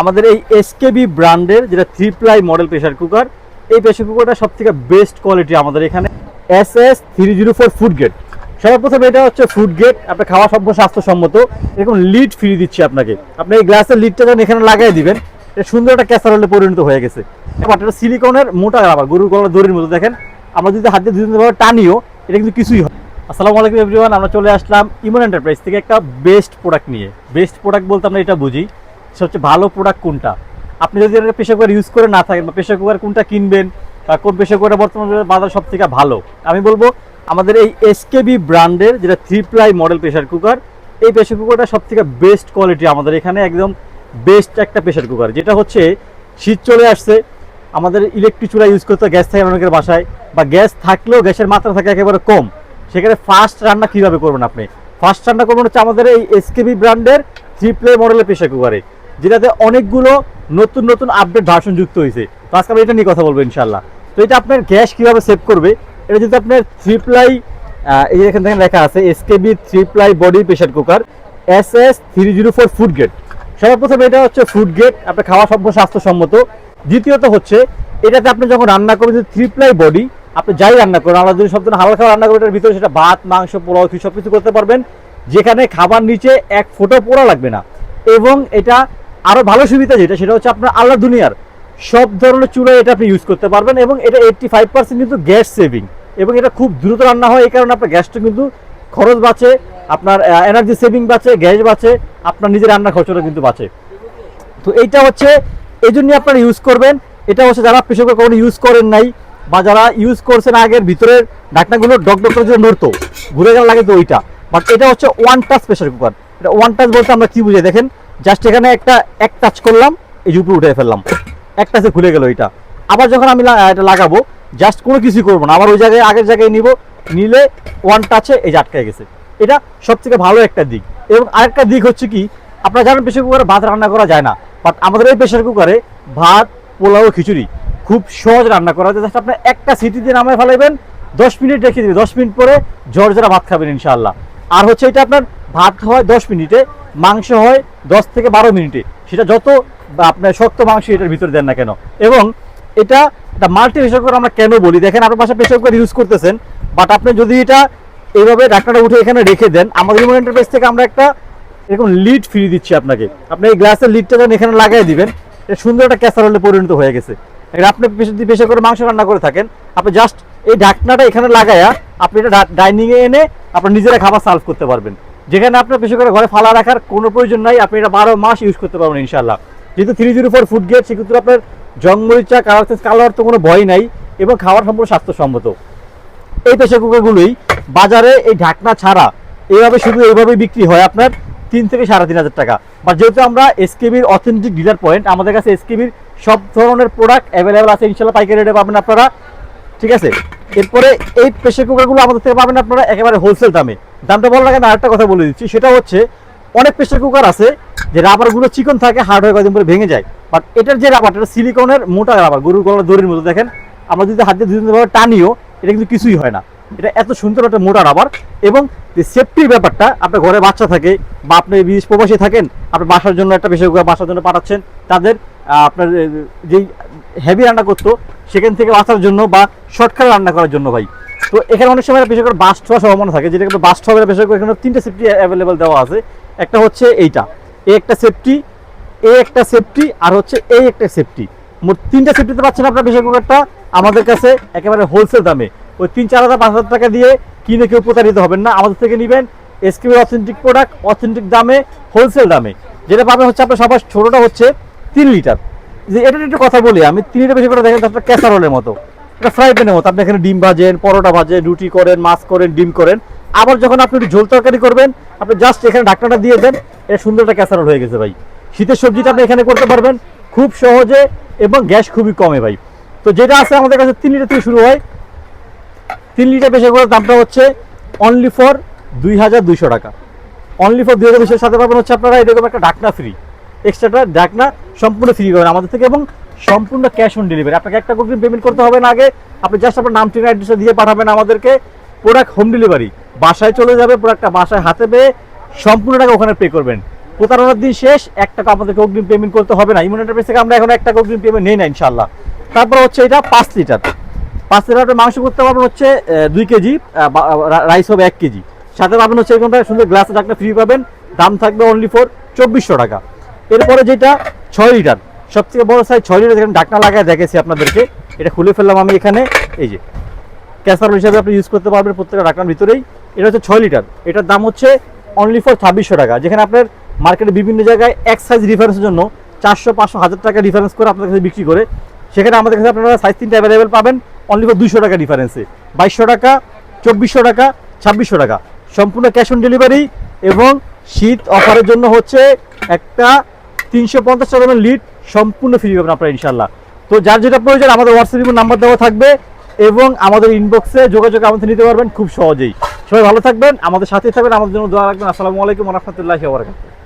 আমাদের এই এসকেবি ব্র্যান্ডের যেটা three ply model pressure cooker এই প্রেশার কুকারটা সব থেকে বেস্ট কোয়ালিটি আমাদের এখানে। S S three zero four food grade সর্বপ্রথম এটা হচ্ছে ফুড গেট আপনার খাওয়া সম্ভব স্বাস্থ্যসম্মত। এরকম লিড ফ্রি দিচ্ছি আপনাকে। আপনি এই গ্লাসের লিডটা যখন এখানে লাগাই দিবেন, এটা সুন্দর একটা ক্যাসারোলে পরিণত হয়ে গেছে। এবার সিলিকনের মোটা রাবার গরুর গলার দড়ির মতো, দেখেন। আমরা যদি হাত ভাবে টানিও, এটা কিন্তু কিছুই হয় আসসালামু আলাইকুম এভরিওয়ান আমরা চলে আসলাম ইমন এন্টারপ্রাইজ থেকে একটা বেস্ট প্রোডাক্ট নিয়ে। বেস্ট প্রোডাক্ট বলতে আমরা এটা বুঝি। সবচেয়ে ভালো প্রোডাক্ট কোনটা? আপনি যদি এটা প্রেশার কুকার ইউজ করে না থাকেন বা প্রেশার কুকার কোনটা কিনবেন বা কোন প্রেশার কুকারটা বর্তমানে বাজার সব থেকে ভালো, আমি বলব আমাদের এই এসকেবি ব্র্যান্ডের যেটা three ply model pressure cooker এই প্রেশার কুকারটা সব থেকে বেস্ট কোয়ালিটি আমাদের এখানে, একদম বেস্ট একটা প্রেশার কুকার যেটা হচ্ছে শীত চলে আসছে, আমাদের ইলেকট্রিক চুলা ইউজ করতে গ্যাস থাকে অনেকের বাসায়, বা গ্যাস থাকলেও গ্যাসের মাত্রা থাকে একেবারে কম, সেখানে ফাস্ট রান্না কীভাবে করবেন আপনি? ফাস্ট রান্না করবেন হচ্ছে আমাদের এই এসকেবি ব্র্যান্ডের থ্রি প্লে মডেলের প্রেশার কুকারে যেটাতে অনেকগুলো নতুন নতুন আপডেট ভার্সন যুক্ত হয়েছে। তো আজকে আমরা এটা নিয়ে কথা বলব ইনশাল্লাহ তো এটা আপনার গ্যাস কীভাবে সেভ করবে? এটা যদি আপনার থ্রি প্লাই এই এখান থেকে লেখা আছে SKB three ply body pressure cooker S S three zero four food grade সর্বপ্রথম এটা হচ্ছে ফুড গেট আপনার খাওয়া সম্ভব স্বাস্থ্যসম্মত। দ্বিতীয়ত হচ্ছে, এটাতে আপনি যখন রান্না করবেন যে থ্রি প্লাই বডি আপনি যাই রান্না করেন আমরা যদি সব ধরনের হালকা খাবার রান্না করেন এটার ভিতরে সেটা ভাত, মাংস, পোলাও সব কিছু করতে পারবেন। যেখানে খাবার নিচে এক ফোঁটা পোড়া লাগবে না। এবং এটা আরও ভালো সুবিধা যেটা, সেটা হচ্ছে আপনার আল্লাহ দুনিয়ার সব ধরনের চুলায় এটা আপনি ইউজ করতে পারবেন এবং এটা এইটটি ফাইভ পার্সেন্ট কিন্তু গ্যাস সেভিং এবং এটা খুব দ্রুত রান্না হয়, এই কারণে আপনার গ্যাসটা কিন্তু খরচ বাঁচে, আপনার এনার্জি সেভিং বাঁচে গ্যাস বাঁচে, আপনার নিজের রান্নার খরচটা কিন্তু বাঁচে। তো এইটা হচ্ছে, এই জন্যই আপনারা ইউজ করবেন। এটা হচ্ছে যারা প্রেশার কখনো ইউজ করেন নাই বা যারা ইউজ করছেন আগের ভিতরের ঢাকনাগুলো ডক ডক করে যে নড়তো, ঘুরে গেলে লাগে তো ওইটা। বাট এটা হচ্ছে ওয়ান টাচ প্রেশার কুকার এটা ওয়ান টাচ বলতে আমরা কি বুঝে দেখেন জাস্ট এখানে একটা, এক টাচ করলাম, এই যে উপরে উঠে ফেললাম। এক টাচে খুলে গেল এটা। আবার যখন আমি এটা লাগাবো জাস্ট কোনো কিছুই করব না। আবার ওই জায়গায়, আগের জায়গায় নিব, নিলে ওয়ান টাচে এই যে আটকে গেছে। এটা সব থেকে ভালো একটা দিক। এবং আরেকটা দিক হচ্ছে কি, আপনারা জানেন প্রেশার কুকারে ভাত রান্না করা যায় না। বাট আমাদের এই প্রেশার কুকারে ভাত, পোলাও, খিচুড়ি খুব সহজ রান্না করা যায়। জাস্ট আপনি একটা সিটি দিয়ে নামায় ফেলাইবেন, দশ মিনিট রেখে দিবেন। দশ মিনিট পরে ঝরঝরা ভাত খাবেন ইনশাআল্লাহ। আর হচ্ছে এটা আপনার ভাত হয় দশ মিনিটে, মাংস হয় দশ থেকে বারো মিনিটে। সেটা যত আপনার শক্ত মাংস এটার ভিতরে দেন না কেন। এবং এটা একটা মাল্টি প্রেশার কুকার আমরা কেন বলি? দেখেন আপনার পাশে প্রেশার কুকার ইউজ করতেছেন বাট আপনি যদি এটা এইভাবে ঢাকনাটা উঠে এখানে রেখে দেন আমাদের ইমন এন্টারপ্রাইজ থেকে আমরা একটা এরকম লিড ফ্রি দিচ্ছি আপনাকে। আপনি এই গ্লাসের লিডটা যখন এখানে লাগাই দিবেন, এটা সুন্দর একটা ক্যাসারোলে পরিণত হয়ে গেছে। এটা আপনি যদি বেশি করে মাংস রান্না করে থাকেন, আপনি জাস্ট এই ঢাকনাটা এখানে লাগায়া আপনি এটা ডাইনিংয়ে এনে আপনার নিজেরা খাবার সার্ভ করতে পারবেন। যেখানে আপনার বেশি করে ঘরে ফালা রাখার কোনো প্রয়োজন নাই, আপনি এটা বারো মাস ইউজ করতে পারবেন ইনশাল্লাহ যেহেতু three zero four food grade সেক্ষেত্রে আপনার জঙ্গলিচা কালার কালার তো কোনো ভয় নাই এবং খাবার সম্পূর্ণ স্বাস্থ্যসম্মত। এই প্রেশার কুকারগুলোই বাজারে এই ঢাকনা ছাড়া এইভাবে শুধু এইভাবে বিক্রি হয় আপনার তিন থেকে সাড়ে তিন হাজার টাকা। বা যেহেতু আমরা এসকেবির অথেন্টিক ডিলার পয়েন্ট আমাদের কাছে এসকেবির সব ধরনের প্রোডাক্ট অ্যাভেলেবেল আছে ইনশাল্লাহ পাইকারি রেটে পাবেন আপনারা। ঠিক আছে? এরপরে এই প্রেশার কুকারগুলো আমাদের থেকে পাবেন আপনারা একেবারে হোলসেল দামে। দামটা বলার আগে আমি আরেকটা কথা বলে দিচ্ছি। সেটা হচ্ছে, অনেক প্রেশার কুকার আছে যে রাবারগুলো চিকন থাকে হার্ড হয়ে কদিন পরে ভেঙে যায়। বাট এটার যে রাবার এটা সিলিকনের মোটা রাবার গরুর গলার দড়ির মতো। দেখেন, আমরা যদি হাত দিয়ে দুদিন ভাবে টানিও, এটা কিন্তু কিছুই হয় না। এটা এত সুন্দর একটা মোটা রাবার এবং সেফটির ব্যাপারটা, আপনার ঘরে বাচ্চা থাকে বা আপনি বিদেশ প্রবাসী থাকেন আপনার বাসার জন্য একটা প্রেশার কুকার বাসার জন্য পাঠাচ্ছেন, তাদের আপনার যেই হেভি রান্না করতো, সেখান থেকে বাঁচার জন্য বা শর্টকাট রান্না করার জন্য ভাই। তো এখানে অনেক সময় বিশেষ করে বাস্ট হওয়ার সম্ভাবনা থাকে যেটা কিন্তু বাস্ট হবে প্রেশার কুকার এখানে তিনটে সেফটি অ্যাভেলেবেল দেওয়া আছে। একটা হচ্ছে এইটা। এ একটা সেফটি এ একটা সেফটি আর হচ্ছে এই একটা সেফটি মোট তিনটা সেফটিতে পাচ্ছেন আপনার প্রেশার কুকারটা আমাদের কাছে একেবারে হোলসেল দামে। ওই তিন চার হাজার, পাঁচ হাজার টাকা দিয়ে কিনে কেউ প্রতারিত হবেন না। আমাদের থেকে নেবেন এসকিউর অথেন্টিক প্রোডাক্ট অথেন্টিক দামে হোলসেল দামে। যেটা পাবেন হচ্ছে আপনার সবার ছোটোটা হচ্ছে তিন লিটার যে এটা একটু কথা বলি, আমি তিন লিটার বেশি করে দেখেন আপনার ক্যাসারোলের মতো। এটা ফ্রাই প্যানের মতো। আপনি এখানে ডিম ভাজেন, পরোটা ভাজেন, রুটি করেন, মাছ করেন, ডিম করেন। আবার যখন আপনি ঝোল তরকারি করবেন, আপনি জাস্ট এখানে ঢাকনাটা দিয়ে দেন, এটা সুন্দর একটা ক্যাসারোল হয়ে গেছে ভাই। শীতের সবজিটা আপনি এখানে করতে পারবেন খুব সহজে এবং গ্যাস খুবই কমে ভাই। তো যেটা আছে আমাদের কাছে তিন লিটার থেকে শুরু হয়। তিন লিটার প্রেশার কুকারের দামটা হচ্ছে অনলি ফর দুই হাজার দুইশো টাকা। অনলি ফর দুই হাজার দুইশোর সাথে পাবেন হচ্ছে আপনারা এরকম একটা ঢাকনা ফ্রি এক্সট্রাটা ঢাকনা সম্পূর্ণ ফ্রি পাবেন আমাদের থেকে এবং সম্পূর্ণ ক্যাশ অন ডেলিভারি আপনাকে একটা অগ্রিম পেমেন্ট করতে হবে না আগে। আপনি জাস্ট আপনার নাম, ঠিকানা অ্যাড্রেসটা দিয়ে পাঠাবেন আমাদেরকে। প্রোডাক্ট হোম ডেলিভারি বাসায় চলে যাবে প্রোডাক্টটা বাসায় হাতে পেয়ে সম্পূর্ণ টাকা ওখানে পে করবেন। প্রতারণার দিন শেষ, এক টাকা আমাদেরকে অগ্রিম পেমেন্ট করতে হবে না। ইমন এন্টারপ্রাইজ থেকে আমরা এখন এক টাকা অগ্রিম পেমেন্ট নেই না ইনশাল্লাহ তারপর হচ্ছে এটা পাঁচ লিটার পাঁচ লিটার মাংস করতে পারবেন হচ্ছে দুই কেজি রাইস হবে এক কেজি। সাথে পাবেন হচ্ছে এরকমটা সুন্দর গ্লাস ঢাকনা ফ্রি পাবেন। দাম থাকবে অনলি ফর চব্বিশশো টাকা। এরপরে যেটা, ছয় লিটার সবথেকে বড় সাইজ ছয় লিটার যেখানে ঢাকনা লাগায় দেখেছি আপনাদেরকে, এটা খুলে ফেললাম আমি এখানে, এই যে। ক্যাসারোল হিসাবে আপনি ইউজ করতে পারবেন প্রত্যেকটা ঢাকনার ভিতরেই। এটা হচ্ছে ছয় লিটার এটার দাম হচ্ছে অনলি ফর ছাব্বিশশো টাকা। যেখানে আপনার মার্কেটে বিভিন্ন জায়গায় এক সাইজ ডিফারেন্সের জন্য চারশো, পাঁচশো, হাজার টাকা ডিফারেন্স করে আপনাদের কাছে বিক্রি করে, সেখানে আমাদের কাছে আপনারা সাইজ তিনটা অ্যাভেলেবেল পাবেন অনলি ফর দুশো টাকা ডিফারেন্সে বাইশশো টাকা, চব্বিশশো টাকা, ছাব্বিশশো টাকা। সম্পূর্ণ ক্যাশ অন ডেলিভারি এবং শীত অফারের জন্য হচ্ছে একটা তিনশো পঞ্চাশ টাকা লিড সম্পূর্ণ ফ্রি পাবেন আপনারা ইনশাল্লাহ তো যার যেটা প্রয়োজন, আমাদের হোয়াটসঅ্যাপ নাম্বার দেওয়া থাকবে এবং আমাদের ইনবক্সে যোগাযোগ আমাদের নিতে পারবেন খুব সহজেই। সবাই ভালো থাকবেন, আমাদের সাথেই থাকবেন, আমাদের জন্য দোয়া রাখবেন। আসসালামু আলাইকুম রহমতুল্লাহ